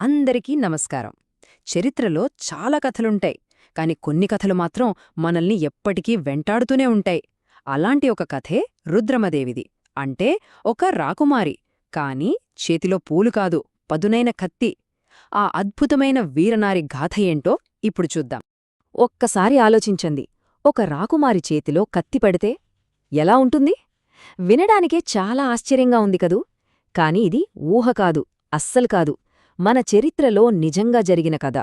అందరికీ నమస్కారం. చరిత్రలో చాలా కథలుంటాయి కాని కొన్ని కథలు మాత్రం మనల్ని ఎప్పటికీ వెంటాడుతూనే ఉంటాయి. అలాంటి ఒక కథే రుద్రమదేవిది. అంటే ఒక రాకుమారి కాని చేతిలో పూలు కాదు పదునైన కత్తి. ఆ అద్భుతమైన వీరనారి గాథ ఏంటో ఇప్పుడు చూద్దాం. ఒక్కసారి ఆలోచించండి. ఒక రాకుమారి చేతిలో కత్తి పడితే ఎలా ఉంటుంది? వినడానికే చాలా ఆశ్చర్యంగా ఉంది కదూ? కాని ఇది ఊహ కాదు అస్సలు కాదు. మన చరిత్రలో నిజంగా జరిగిన కథ.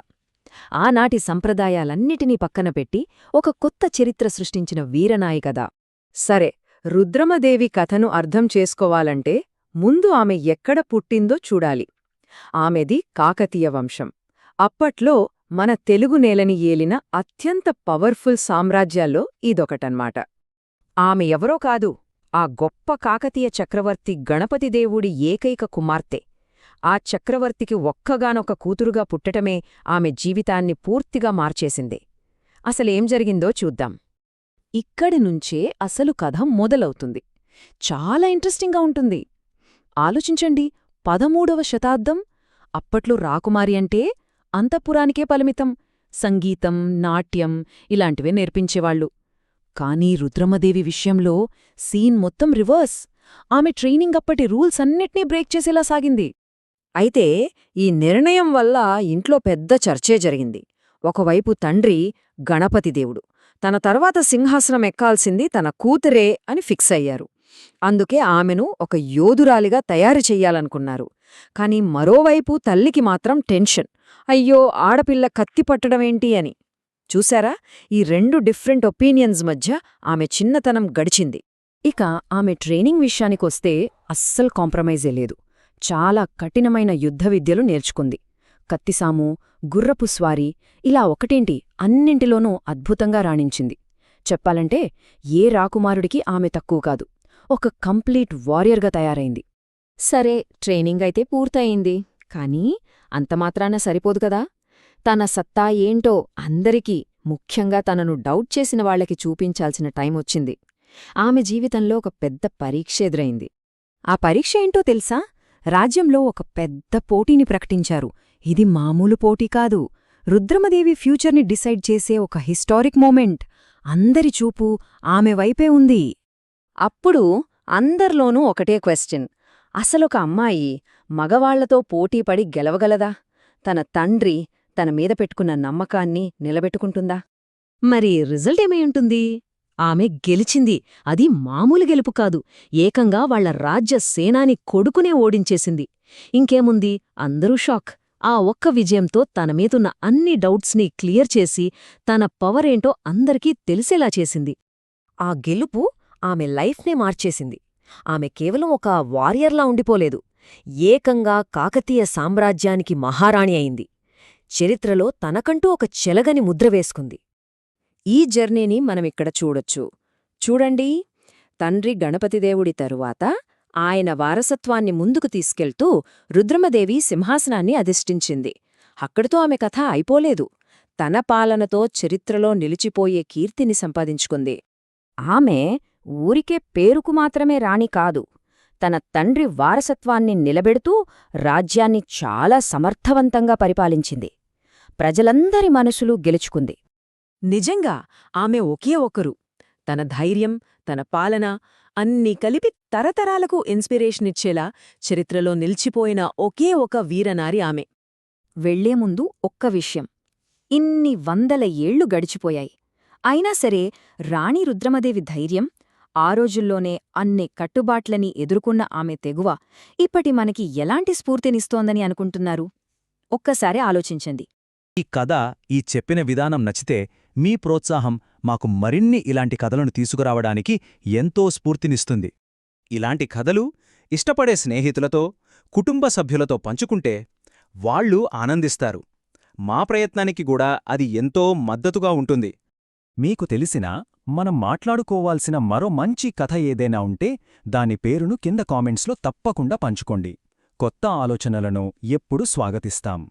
ఆనాటి సంప్రదాయాలన్నిటినీ పక్కన పెట్టి ఒక కొత్త చరిత్ర సృష్టించిన వీరనాయి కథ సరే రుద్రమదేవి కథను అర్థం చేసుకోవాలంటే ముందు ఆమె ఎక్కడ పుట్టిందో చూడాలి. ఆమెది కాకతీయ వంశం. అప్పట్లో మన తెలుగు నేలని ఏలిన అత్యంత పవర్ఫుల్ సామ్రాజ్యాల్లో ఇదొకటన్మాట. ఆమె ఎవరో కాదు ఆ గొప్ప కాకతీయ చక్రవర్తి గణపతిదేవుడి ఏకైక కుమార్తె. ఆ చక్రవర్తికి ఒక్కగానొక కూతురుగా పుట్టటమే ఆమె జీవితాన్ని పూర్తిగా మార్చేసింది. అసలేం జరిగిందో చూద్దాం. ఇక్కడి నుంచే అసలు కథ మొదలవుతుంది. చాలా ఇంట్రెస్టింగ్గా ఉంటుంది. ఆలోచించండి పదమూడవ శతాబ్దం అప్పట్లో రాకుమారి అంటే అంతఃపురానికే పరిమితం. సంగీతం నాట్యం ఇలాంటివే నేర్పించేవాళ్ళు కానీ రుద్రమదేవి విషయంలో సీన్ మొత్తం రివర్స్. ఆమె ట్రైనింగ్ అప్పటి రూల్స్ అన్నిటినీ బ్రేక్ చేసేలా సాగింది. అయితే ఈ నిర్ణయం వల్ల ఇంట్లో పెద్ద చర్చే జరిగింది. ఒకవైపు తండ్రి గణపతిదేవుడు తన తర్వాత సింహాసనం ఎక్కాల్సింది తన కూతురే అని ఫిక్స్ అయ్యారు. అందుకే ఆమెను ఒక యోధురాలిగా తయారు చెయ్యాలనుకున్నారు. కాని మరోవైపు తల్లికి మాత్రం టెన్షన్. అయ్యో ఆడపిల్ల కత్తి పట్టడమేంటి అని. చూశారా? ఈ రెండు డిఫరెంట్ ఒపీనియన్స్ మధ్య ఆమె చిన్నతనం గడిచింది. ఇక ఆమె ట్రైనింగ్ విషయానికొస్తే అస్సలు కాంప్రమైజే లేదు. చాలా కఠినమైన యుద్ధ విద్యలు నేర్చుకుంది. కత్తిసాము గుర్రపు స్వారీ ఇలా ఒకటేంటి అన్నింటిలోనూ అద్భుతంగా రాణించింది. చెప్పాలంటే ఏ రాకుమారుడికి ఆమె తక్కువ కాదు. ఒక కంప్లీట్ వారియర్గా తయారైంది. సరే ట్రైనింగ్ అయితే పూర్తయింది. కానీ అంతమాత్రాన సరిపోదు కదా. తన సత్తా ఏంటో అందరికీ ముఖ్యంగా తనను డౌట్ చేసిన వాళ్ళకి చూపించాల్సిన టైం వచ్చింది. ఆమె జీవితంలో ఒక పెద్ద పరీక్ష ఎదురైంది. ఆ పరీక్ష ఏంటో తెలుసా? రాజ్యంలో ఒక పెద్ద పోటీని ప్రకటించారు. ఇది మామూలు పోటీ కాదు. రుద్రమదేవి ఫ్యూచర్ని డిసైడ్ చేసే ఒక హిస్టారిక్ మూమెంట్. అందరి చూపు ఆమె వైపే ఉంది. అప్పుడు అందర్లోనూ ఒకటే క్వశ్చన్ అసలొక అమ్మాయి మగవాళ్ళతో పోటీపడి గెలవగలదా? తన తండ్రి తన మీద పెట్టుకున్న నమ్మకాన్ని నిలబెట్టుకుంటుందా? మరి రిజల్ట్ ఏమై ఉంటుంది? ఆమె గెలిచింది. అది మామూలు గెలుపు కాదు. ఏకంగా వాళ్ళ రాజ్య సేనాని కొడుకునే ఓడించేసింది. ఇంకేముంది? అందరూ షాక్. ఆ ఒక్క విజయంతో తనమీదున్న అన్ని డౌట్స్ని క్లియర్ చేసి తన పవరేంటో అందరికీ తెలిసేలా చేసింది. ఆ గెలుపు ఆమె లైఫ్నే మార్చేసింది. ఆమె కేవలం ఒక వారియర్లా ఉండిపోలేదు. ఏకంగా కాకతీయ సామ్రాజ్యానికి మహారాణి అయింది. చరిత్రలో తనకంటూ ఒక చెలగని ముద్ర వేసుకుంది. ఈ జర్నీని మనమిక్కడ చూడొచ్చు. చూడండి తండ్రి గణపతిదేవుడి తరువాత ఆయన వారసత్వాన్ని ముందుకు తీసుకెళ్తూ రుద్రమదేవి సింహాసనాన్ని అధిష్ఠించింది. అక్కడితో ఆమె కథ అయిపోలేదు. తన పాలనతో చరిత్రలో నిలిచిపోయే కీర్తిని సంపాదించుకుంది. ఆమె ఊరికే పేరుకు మాత్రమే రాణి కాదు. తన తండ్రి వారసత్వాన్ని నిలబెడుతూ రాజ్యాన్ని చాలా సమర్థవంతంగా పరిపాలించింది. ప్రజలందరి మనసులు గెలుచుకుంది. నిజంగా ఆమె ఒకే ఒకరు. తన ధైర్యం తన పాలన అన్నీ కలిపి తరతరాలకు ఇన్స్పిరేషనిచ్చేలా చరిత్రలో నిలిచిపోయిన ఒకే ఒక వీరనారి ఆమె. వెళ్ళే ముందు ఒక్క విషయం. ఇన్ని వందల ఏళ్ళు గడిచిపోయాయి. అయినా సరే రాణి రుద్రమదేవి ధైర్యం ఆ రోజుల్లోనే అన్ని కట్టుబాట్లని ఎదుర్కొన్న ఆమె తెగువ ఇప్పటి మనకి ఎలాంటి స్ఫూర్తినిస్తోందని అనుకుంటున్నారు? ఒక్కసారి ఆలోచించండి. ఈ కథ ఈ చెప్పిన విధానం నచ్చితే మీ ప్రోత్సాహం మాకు మరిన్ని ఇలాంటి కథలను తీసుకురావడానికి ఎంతో స్ఫూర్తినిస్తుంది. ఇలాంటి కథలు ఇష్టపడే స్నేహితులతో కుటుంబ సభ్యులతో పంచుకుంటే వాళ్ళు ఆనందిస్తారు. మా ప్రయత్నానికి కూడా అది ఎంతో మద్దతుగా ఉంటుంది. మీకు తెలిసిన మనం మాట్లాడుకోవాల్సిన మరో మంచి కథ ఏదైనా ఉంటే దాని పేరును కింద కామెంట్స్లో తప్పకుండా పంచుకోండి. కొత్త ఆలోచనలను ఎప్పుడు స్వాగతిస్తాం.